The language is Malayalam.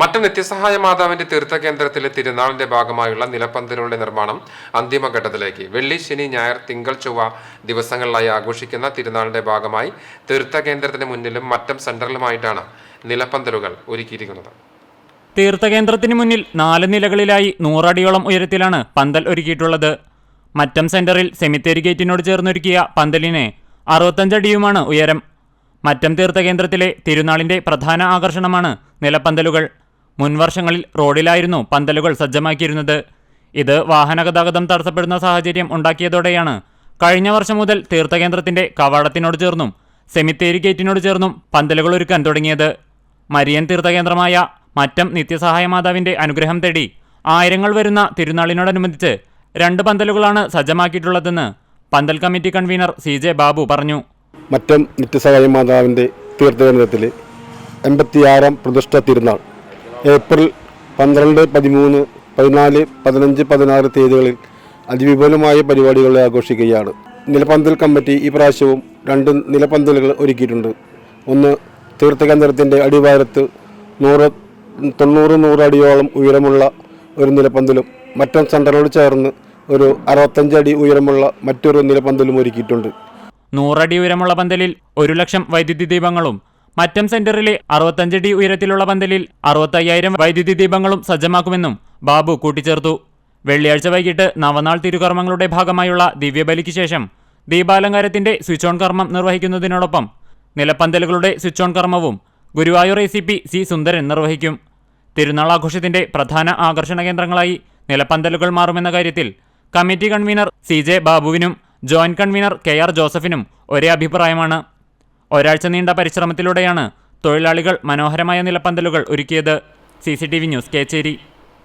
മറ്റു നിത്യസഹായ മാതാവിന്റെ തീർത്ഥ കേന്ദ്രത്തിലെ തിരുനാളിന്റെ ഭാഗമായുള്ള നിലപ്പന്തലുകളുടെ നിർമ്മാണം അന്തിമഘട്ടത്തിലേക്ക്. വെള്ളി ശനി ഞായർ തിങ്കൾ ചൊവ്വ ദിവസങ്ങളിലായി ആഘോഷിക്കുന്ന തിരുനാളിന്റെ ഭാഗമായി തീർത്ഥ കേന്ദ്രത്തിന് മുന്നിലും മറ്റം സെന്ററിലുമായിട്ടാണ് നിലപ്പന്തലുകൾ ഒരുക്കിയിരിക്കുന്നത്. തീർത്ഥകേന്ദ്രത്തിന് മുന്നിൽ നാല് നിലകളിലായി നൂറടിയോളം ഉയരത്തിലാണ് പന്തൽ ഒരുക്കിയിട്ടുള്ളത്. മറ്റം സെന്ററിൽ സെമിത്തേരി ഗേറ്റിനോട് ചേർന്നൊരുക്കിയ പന്തലിന് അറുപത്തഞ്ചടിയുമാണ് ഉയരം. മറ്റം തീർത്ഥകേന്ദ്രത്തിലെ തിരുനാളിന്റെ പ്രധാന ആകർഷണമാണ് നിലപ്പന്തലുകൾ. മുൻവർഷങ്ങളിൽ റോഡിലായിരുന്നു പന്തലുകൾ സജ്ജമാക്കിയിരുന്നത്. ഇത് വാഹനഗതാഗതം തടസ്സപ്പെടുന്ന സാഹചര്യം ഉണ്ടാക്കിയതോടെയാണ് കഴിഞ്ഞ വർഷം മുതൽ തീർത്ഥകേന്ദ്രത്തിന്റെ കവാടത്തിനോട് ചേർന്നും സെമിത്തേരി ഗേറ്റിനോട് ചേർന്നും പന്തലുകൾ ഒരുക്കാൻ തുടങ്ങിയത്. മരിയൻ തീർത്ഥകേന്ദ്രമായ മറ്റം നിത്യസഹായ മാതാവിന്റെ അനുഗ്രഹം തേടി ആയിരങ്ങൾ വരുന്ന തിരുനാളിനോടനുബന്ധിച്ച് രണ്ട് പന്തലുകളാണ് സജ്ജമാക്കിയിട്ടുള്ളതെന്ന് പന്തൽ committee convener C J Babu പറഞ്ഞു. മറ്റം നിത്യസഹായ മാതാവിന്റെ തീർത്ഥകേന്ദ്രത്തിൽ എൺപത്തിയാറാം പ്രതിഷ്ഠ തിരുനാൾ ഏപ്രിൽ പന്ത്രണ്ട് പതിമൂന്ന് പതിനാല് പതിനഞ്ച് പതിനാറ് തീയതികളിൽ അതിവിപുലമായ പരിപാടികളെ ആഘോഷിക്കുകയാണ്. നിലപന്തൽ കമ്മിറ്റി ഈ പ്രാവശ്യവും രണ്ട് നിലപന്തലുകൾ ഒരുക്കിയിട്ടുണ്ട്. ഒന്ന് തീർത്ഥകേന്ദ്രത്തിന്റെ അടിവാരത്ത് നൂറ് തൊണ്ണൂറ് നൂറടിയോളം ഉയരമുള്ള ഒരു നിലപന്തലും മറ്റം സെന്ററോട് ചേർന്ന് ഒരു അറുപത്തഞ്ചടി ഉയരമുള്ള മറ്റൊരു നിലപന്തലും ഒരുക്കിയിട്ടുണ്ട്. നൂറടി ഉയരമുള്ള പന്തലിൽ ഒരു ലക്ഷം വൈദ്യുതി ദീപങ്ങളും മറ്റം സെന്ററിലെ അറുപത്തഞ്ചടി ഉയരത്തിലുള്ള പന്തലിൽ അറുപത്തയ്യായിരം വൈദ്യുതി ദീപങ്ങളും സജ്ജമാക്കുമെന്നും ബാബു കൂട്ടിച്ചേർത്തു. വെള്ളിയാഴ്ച വൈകിട്ട് നവനാൾ തിരുകർമ്മങ്ങളുടെ ഭാഗമായുള്ള ദിവ്യബലിക്ക് ശേഷം ദീപാലങ്കാരത്തിന്റെ സ്വിച്ച് ഓൺ കർമ്മം നിർവഹിക്കുന്നതിനോടൊപ്പം നിലപ്പന്തലുകളുടെ സ്വിച്ച് ഓൺ കർമ്മവും Guruvayur A C P C Sundaran നിർവഹിക്കും. തിരുനാൾ ആഘോഷത്തിന്റെ പ്രധാന ആകർഷണ കേന്ദ്രങ്ങളായി നിലപ്പന്തലുകൾ മാറുമെന്ന കാര്യത്തിൽ കമ്മിറ്റി കൺവീനർ സി ജെ ബാബുവിനും ജോയിന്റ് കൺവീനർ കെ ആർ ജോസഫിനും ഒരേ അഭിപ്രായമാണ്. ഒരാഴ്ച നീണ്ട പരിശ്രമത്തിലൂടെയാണ് തൊഴിലാളികൾ മനോഹരമായ നിലപ്പന്തലുകൾ ഒരുക്കിയത്. C news Kecheri.